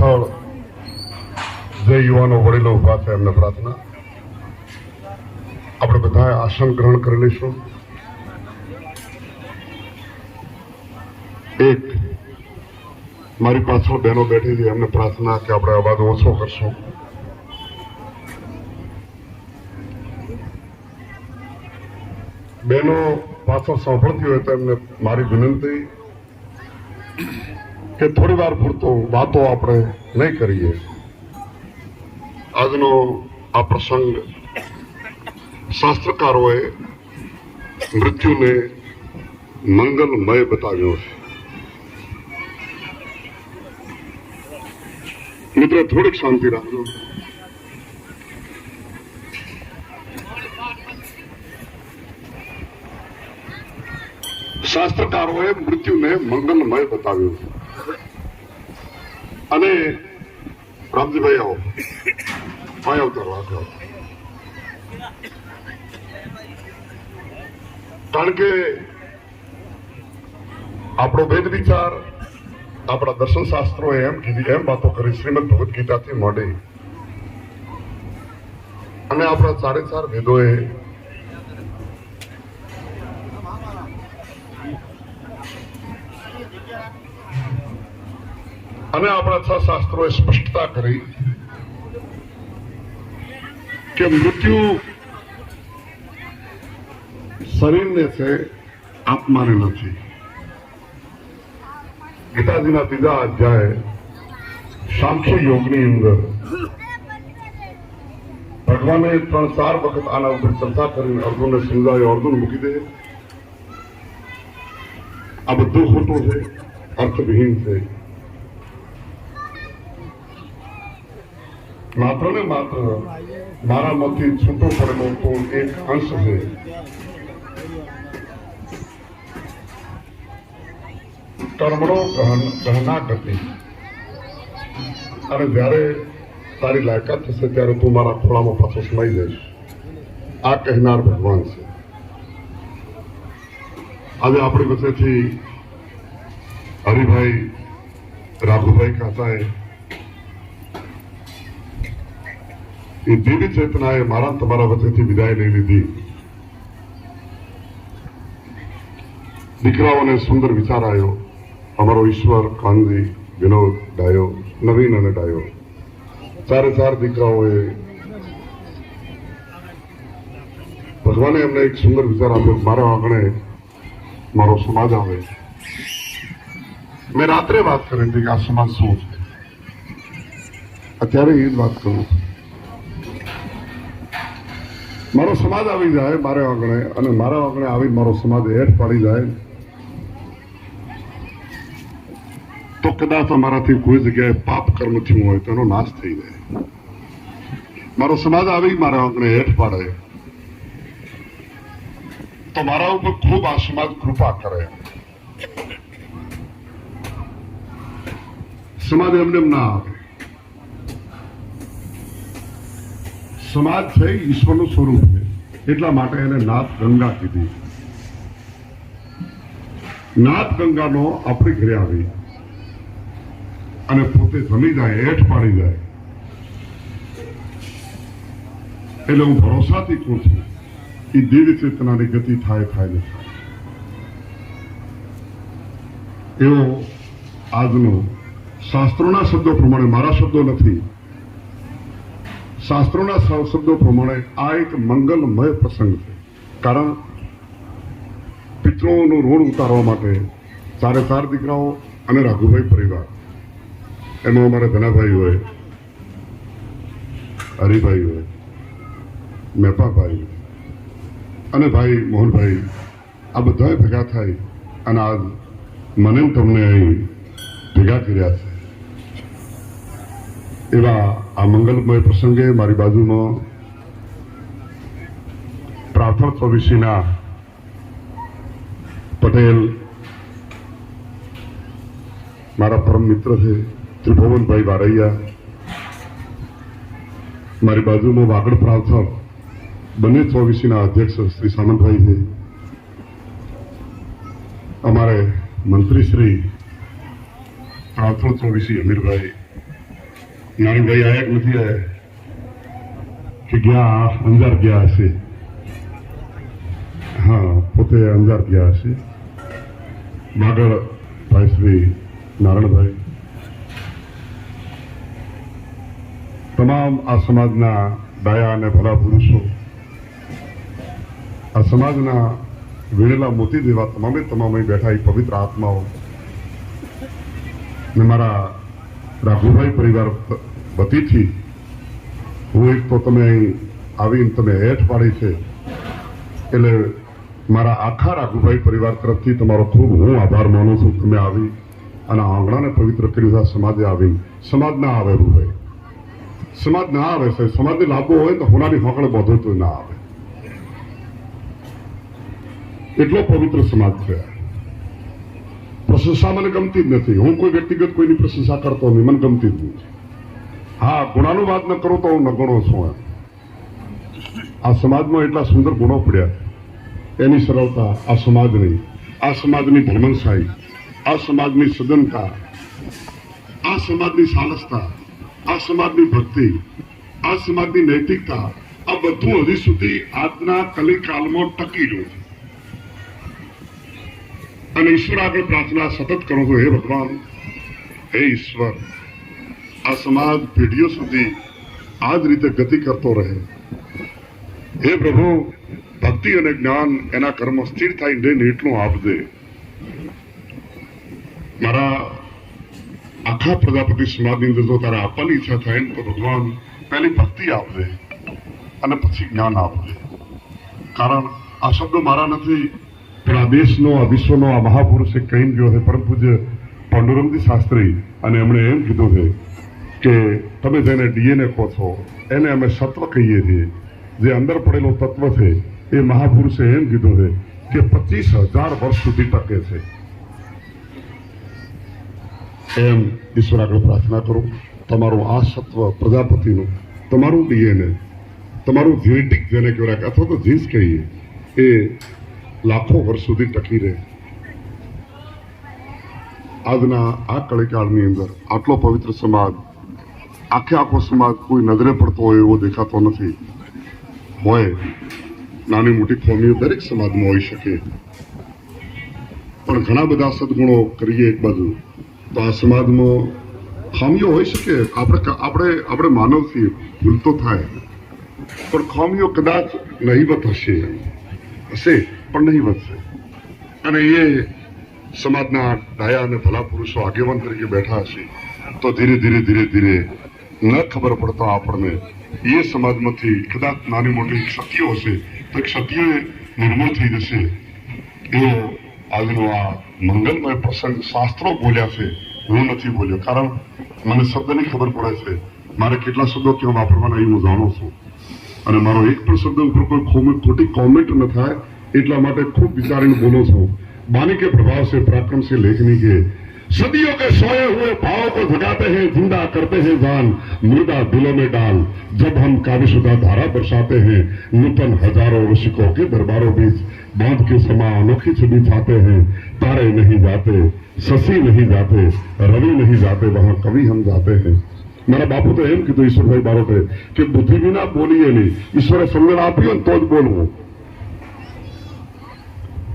સ્થળ જે યુવાનો વડીલો ઊભા છે એમને પ્રાર્થના. આપણે બધાએ આસન ગ્રહણ કરી લઈશું. એક, મારી પાછળ બહેનો બેઠી છે, એમને પ્રાર્થના કે આપણે અવાજ ઓછો કરશું. બહેનો પાછળ સાંભળતી હોય તો એમને મારી વિનંતી કે થોડી વાર પૂરતો વાતો આપણે નહીં કરીએ. આજનો આ પ્રસંગ શાસ્ત્રકારોએ મૃત્યુને મંગલમય બતાવ્યો છે. મિત્રો થોડીક શાંતિ રાખજો. શાસ્ત્રકારોએ મૃત્યુને મંગલમય બતાવ્યું છે. અને રામજીભાઈ આવો. ભાઈ અવતારો રાખો કારણ કે આપણો વેદ વિચાર, આપણા દર્શન શાસ્ત્રો એમ કીધી, એમ વાતો કરી શ્રીમદ ભગવદ્ ગીતાથી મળી અને આપણા ચારે ચાર વેદોએ અને આપણા છ શાસ્ત્રોએ સ્પષ્ટતા કરી કે મૃત્યુ શરીરને છે, આત્માને નથી. ગીતાજીના ત્રીજા અધ્યાય સાંખ્ય યોગની અંદર ભગવાને ત્રણ ચાર વખત આના ઉપર ચર્ચા કરીને અર્જુનને સમજાવી અર્જુન મૂકી દે. આ બધું ખોટું છે, અર્થવિહીન છે. માત્ર ને માત્ર મારામાંથી છૂટો પડેલો તો એક અંશ છે. કર્મણો ગહન ગતિ અને જ્યારે તારી લાયકાત થશે ત્યારે તું મારા ખોળામાં પાછો સમાઈ જઈશ. આ કહેનાર ભગવાન છે. આજે આપણી વચ્ચેથી હરિભાઈ રાઘુભાઈ કાકાએ એ દેવી ચેતનાએ મારા તમારા વચ્ચેથી વિદાય લઈ લીધી દીકરાઓને સુંદર વિચાર આવ્યો અમારો ઈશ્વર કાનજી વિનોદ ડાયો નવીન અને ડાયો ચારે ચાર દીકરાઓએ ભગવાને એમને એક સુંદર વિચાર આપ્યો મારા આંગણે મારો સમાજ આવે મેં રાત્રે વાત કરી હતી કે આ સમાજ શું છે અત્યારે એ જ વાત કરું છું મારો સમાજ આવી જાય મારા આંગણે અને મારા આંગણે આવી મારો સમાજ હેઠ પાડી જાય. તો કદાચ અમારાથી કોઈ જગ્યાએ પાપ કર્મ થયું હોય તો એનો નાશ થઈ જાય. મારો સમાજ આવી મારા આંગણે હેઠ પાડે. તો મારા ઉપર ખૂબ આ સમાજ કૃપા કરે. સમાજ એમને એમ ના આવે સમાજ છે એ ઈશ્વરનું સ્વરૂપ છે. એટલા માટે એને નાથ ગંગા કીધી. નાથ ગંગાનો આપણી ઘરે આવી. અને પોતે જમી જાય, હેઠ પાડી જાય. એટલે હું ભરોસાથી કહું છું કે દિવ્ય ચેતનાની ગતિ થાય થાય ને થાય. એવો આજનો શાસ્ત્રોના શબ્દો પ્રમાણે મારા શબ્દો નથી. શાસ્ત્રોના શબ્દો પ્રમાણે આ એક મંગલમય પ્રસંગ છે. કારણ પિત્રોનું ઋણ ઉતારવા માટે ચારે ચાર દીકરાઓ અને રાઘુભાઈ પરિવાર, એમાં અમારા ધનાભાઈ હોય હરિભાઈ હોય મેપાભાઈ અને ભાઈ મોહનભાઈ, આ બધાએ ભેગા થાય અને આજ મને તમને અહીં ભેગા કર્યા છે. એવા આ મંગલમય પ્રસંગે મારી બાજુમાં પ્રાર્થના ચોવીસીના પટેલ મારા પરમ મિત્ર છે, ત્રિભુવનભાઈ બારૈયા મારી બાજુમાં વાગડ પ્રાર્થક બંને ચોવીસીના અધ્યક્ષ શ્રી સામંતભાઈ છે. અમારે મંત્રી શ્રી પ્રાર્થના ચોવીસી અમીરભાઈ નાનીભાઈ આયા કે નથી આયા? કે ગયા અંજાર ગયા હશે. હા, પોતે અંજાર ગયા હશે. માગળ ભાઈ શ્રી નારાયણભાઈ તમામ આ સમાજના ડાયા અને ભલા પુરુષો, આ સમાજના વીણેલા મોતી જેવા તમામે તમામ બેઠા એ પવિત્ર આત્માઓ, ને મારા રાઘુભાઈ પરિવાર વતીથી હું એક તો તમે આવીને તમે હેઠ પાડી છે. એટલે મારા આખા રાઘુભાઈ પરિવાર તરફથી તમારો ખૂબ હું આભાર માનું છું. તમે આવી અને આંગણાને પવિત્ર કર્યું છે સમાજે આવી. સમાજ ના આવે ભાઈ સમાજ ના આવે છે. સમાજને લાભો હોય તો હોનાની હોકળે બધો તો ના આવે. એટલો પવિત્ર સમાજ છે. પ્રશંસા મને ગમતી જ નથી. હું કોઈ વ્યક્તિગત કોઈની પ્રશંસા કરતો નહીં. મને ગમતી જ નથી. હા, ગુણાનું વાત ન કરું તો હું નગણો છું એમ. આ સમાજમાં એટલા સુંદર ગુણો પડ્યા. એની સરળતા આ સમાજની આ સમાજની ભ્રમણશાહી આ સમાજની સદનતા, આ સમાજની સાલસતા, આ સમાજની ભક્તિ, આ સમાજની નૈતિકતા, આ બધું હજી સુધી આજના કલિકાલમાં ટકી રહ્યું છે. અને ઈશ્વર આગળ પ્રાર્થના સતત કરું છું, હે ભગવાન, હે ઈશ્વર. આ સમાજ પેઢીઓ સુધી આ જ રીતે ગતિ કરતો રહે. હે પ્રભુ, ભક્તિ અને જ્ઞાન એના કર્મ સ્થિર થાય રહીને એટલું આપજે. મારા આખા પ્રજાપતિ સમાજની અંદર જો તારે આપવાની ઈચ્છા થાય તો ભગવાન પહેલી ભક્તિ આપજે અને પછી જ્ઞાન આપજે. કારણ આ શબ્દ મારા નથી, પણ આ દેશનો, આ વિશ્વનો, આ મહાપુરુષે કહીને ગયો છે. પરમ પૂજ્ય પાંડુરંગજી શાસ્ત્રી અને એમણે એમ કીધું છે કે તમે જેને ડીએનએ કહો છો, એને અમે સત્વ કહીએ છીએ. જે અંદર પડેલો તત્વ છે, એ મહાપુરુષે એમ કીધું છે કે પચીસ હજાર વર્ષ સુધી ટકે છે. એમ ઈશ્વર આગળ પ્રાર્થના કરું. તમારું આ સત્વ પ્રજાપતિનું, તમારું ડીએનએ, તમારું જીનેટિક જેને કહેવાય, અથવા તો જીન્સ કહીએ, એ લાખો વર્ષ સુધી ટકી રહે. આજના આ કળીકાળની અંદર આટલો પવિત્ર સમાજ આખે આખો સમાજ કોઈ નજરે પડતો હોય એવો દેખાતો નથી. હોય, નાની મોટી ખોમીઓ દરેક સમાજમાં હોઈ શકે. પણ ઘણા બધા સદગુણો કરીએ એક બાજુ. તો આ સમાજમાં ખામીઓ હોઈ શકે? આપણે આપણે આપણે માનવ છીએ, ભૂલ તો થાય. પણ ખામીઓ કદાચ નહીવત હશે. હશે, પણ નહીવત છે. અને એ સમાજના ડાયા અને ભલા પુરુષો આગેવાન તરીકે બેઠા હશે. તો ધીરે ધીરે ધીરે ધીરે ન ખબર પડતા આપણને એ સમાજમાંથી કદાચ નાની મોટી ક્ષતિઓ હશે, તો ક્ષતિઓએ નિર્મૂળ થઈ જશે. એવો આજનો આ મંગલમય પ્રસંગ શાસ્ત્રો બોલ્યા છે. હું નથી બોલ્યો, કારણ મને શબ્દની ખબર પડે છે. મારે કેટલા શબ્દો ક્યાં વાપરવાના એ હું જાણું છું. અને મારો એક પણ શબ્દ ઉપર કોઈ ખોટી કોમેન્ટ ન થાય એટલા માટે ખૂબ વિચારીને બોલો છું. બાની કે પ્રભાવ છે પરાક્રમ છે લેખની કે सदियों के सोए हुए भाव को जगाते हैं, ज़िंदा करते हैं जान मुर्दा दिलों में डाल। जब हम काविशुदा धारा बरसाते हैं, नूतन हज़ारों ऋषिकों के दरबारों बीच बाँध के समा अनोखी छवि छाते हैं। तारे नहीं जाते, शशि नहीं जाते, रवि नहीं जाते, वहाँ कवि हम जाते हैं। मेरा बापू तो एम कीधु तो ईश्वर भाई बारो थे कि बुद्धि बिना बोलिए नहीं, ईश्वर सुंदर, आप तो बोलवो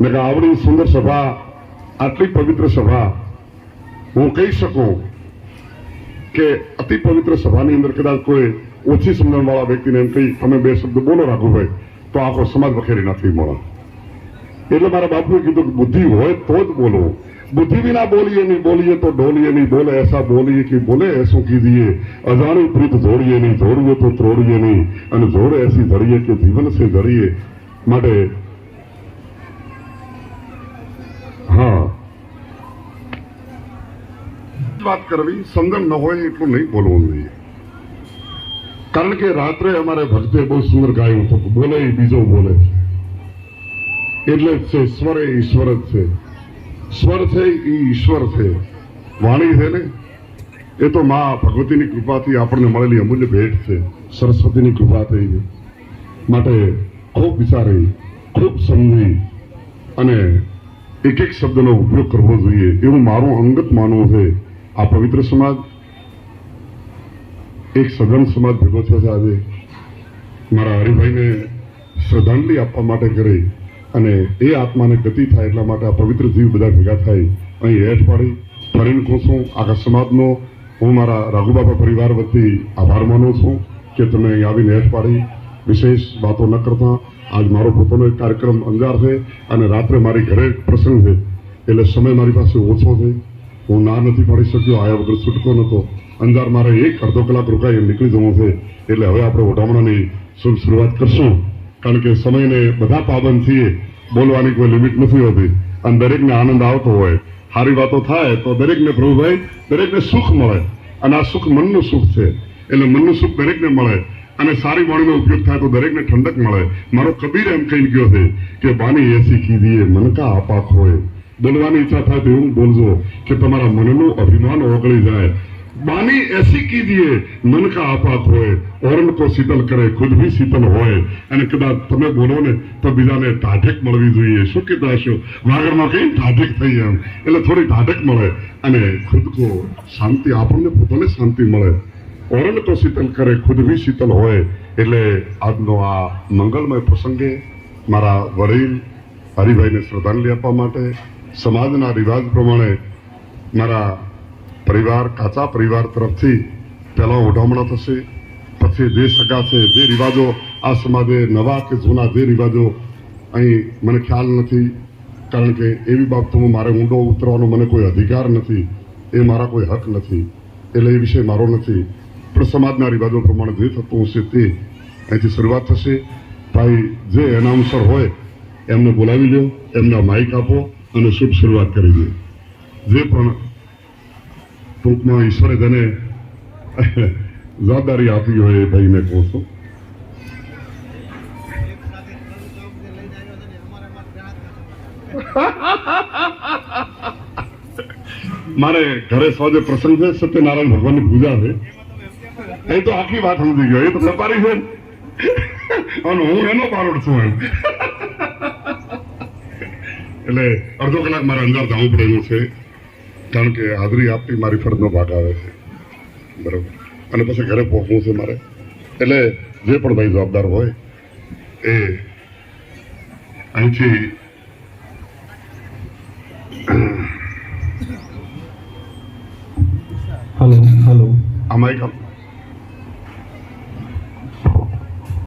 मैं आवड़ी सुंदर सभा, आटली पवित्र सभा હું કહી શકું કે અતિ પવિત્ર સભાની અંદર કદાચ કોઈ ઓછી સમજણવાળા વ્યક્તિને એમ કહી તમે બે શબ્દ બોલો રાખુભાઈ તો આખો સમાજ વખેરી નથી મળે. એટલે મારા બાપુએ કીધું કે બુદ્ધિ હોય તો જ બોલો. બુદ્ધિ વિના બોલીએ નહીં, બોલીએ તો ડોલીએ નહીં, બોલે એસા બોલીએ કે બોલે એસું કીધીએ. અજાણી પ્રીત જોડીએ નહીં, જોડીએ તો ત્રોડીએ નહીં, અને જોડે એસી ધરીએ કે જીવન સે ધરીએ. માટે વાત કરવી સમજણ ન હોય એટલું નહીં બોલવું જોઈએ. કારણ કે રાત્રે અમારે ભક્તે બહુ સુંદર ગાયું હતું. બોલે બીજો બોલે છે. એટલે જ છે, સ્વરે ઈશ્વર જ છે. સ્વર છે એ ઈશ્વર છે. વાણી છે ને, એ તો મા ભગવતીની કૃપાથી આપણને મળેલી અમૂલ્ય ભેટ છે. સરસ્વતીની કૃપા થઈ માટે ખૂબ વિચારી, ખૂબ સમજી અને એક એક શબ્દનો ઉપયોગ કરવો જોઈએ. એવું મારું અંગત માનવું છે. આ પવિત્ર સમાજ એક સઘન સમાજ ભેગો થયો છે આજે. મારા હરિભાઈને શ્રદ્ધાંજલિ આપવા માટે કરી અને એ આત્માને ગતિ થાય એટલા માટે આ પવિત્ર જીવ બધા ભેગા થાય. અહીં હેઠ પાડી, ફરીને કહું છું, આખા સમાજનો હું મારા રાઘુબાપા પરિવાર વતી આભાર માનું છું કે તમે અહીં આવીને હેઠ પાડી. વિશેષ વાતો ન કરતા. આજ મારો પોતાનો એક કાર્યક્રમ અંજાર છે અને રાત્રે મારી ઘરે પ્રસંગ છે. એટલે સમય મારી પાસે ઓછો છે. હું ના નથી પાડી શક્યો. આયા વગર છૂટકો નહોતો. અંજાર મારે એક અડધો કલાક રોકાઈ નીકળી જવું છે. એટલે હવે આપણે ઓઢામણાની શુભ શરૂઆત કરશું? કારણ કે સમયને બધા પાબંદ છીએ બોલવાની કોઈ લિમિટ નથી હોતી. અને દરેકને આનંદ આવતો હોય. સારી વાતો થાય તો દરેકને પ્રભુભાઈ, દરેકને સુખ મળે. અને આ સુખ મનનું સુખ છે. એટલે મનનું સુખ દરેકને મળે. અને સારી વાણીનો ઉપયોગ થાય તો દરેકને ઠંડક મળે. મારો કબીર એમ કહી ગયો છે કે, બાની એસી કીધી મન કા આપાખ ખોય. બોલવાની ઈચ્છા થાય તો એવું બોલજો. કે તમારા મનનું અભિમાન ઓગળી જાય. બાની એસી દે મન કા આપા ખોય ઓરન કો શીતલ કરે, ખુદ ભી શીતલ હોય. અને કદાચ તમે બોલો ને, તો બીજાને ટાઢક મળવી જોઈએ. શું કીધા હશો? વાગરમાં કઈ ટાઢક થઈ એમ. એટલે થોડી ટાઢક મળે. અને ખુદ કો શાંતિ, આપણને પોતાને શાંતિ મળે. ઓરન તો શીતલ કરે, ખુદ ભી શીતલ હોય. એટલે આજનો આ મંગલમય પ્રસંગે મારા વડીલ હરિભાઈને શ્રદ્ધાંજલિ આપવા માટે સમાજના રિવાજ પ્રમાણે મારા પરિવાર, કાચા પરિવાર તરફથી પહેલાં ઓઢામણા થશે. પછી જે સગા છે, જે રિવાજો આ સમાજે, નવા કે જૂના જે રિવાજો, અહીં મને ખ્યાલ નથી. કારણ કે એવી બાબતોમાં મારે ઊંડો ઉતરવાનો મને કોઈ અધિકાર નથી. એ મારા કોઈ હક નથી. એટલે એ વિષય મારો નથી. પણ સમાજના રિવાજો પ્રમાણે જે થતું હશે તે અહીંથી શરૂઆત થશે. ભાઈ, જે એનાઉન્સર હોય, એમને બોલાવી લો એમને માઇક આપો. અને શુભ શરૂઆત કરી દો જે પણ ટૂંકમાં ઈશ્વરે જેને જવાબદારી આપી હોય એ ભાઈને કહું છું. મારે ઘરે સોજે પ્રસંગ છે, સત્યનારાયણ ભગવાનની પૂજા છે. એ તો આખી વાત સમજી ગયો, એ તો વેપારી છે અને હું એનો પારોડ છું એમ. એટલે અડધો કલાક મારે અંદર જવું પડ્યું છે કારણ કે હાજરી આપવી મારી ફરજનો ભાગ આવે છે. બરાબર. અને પછી ઘરે પહોંચવું છે મારે. એટલે જે પણ ભાઈ જવાબદાર હોય એ અહીંથી હલો હલો. આ માઇક આપ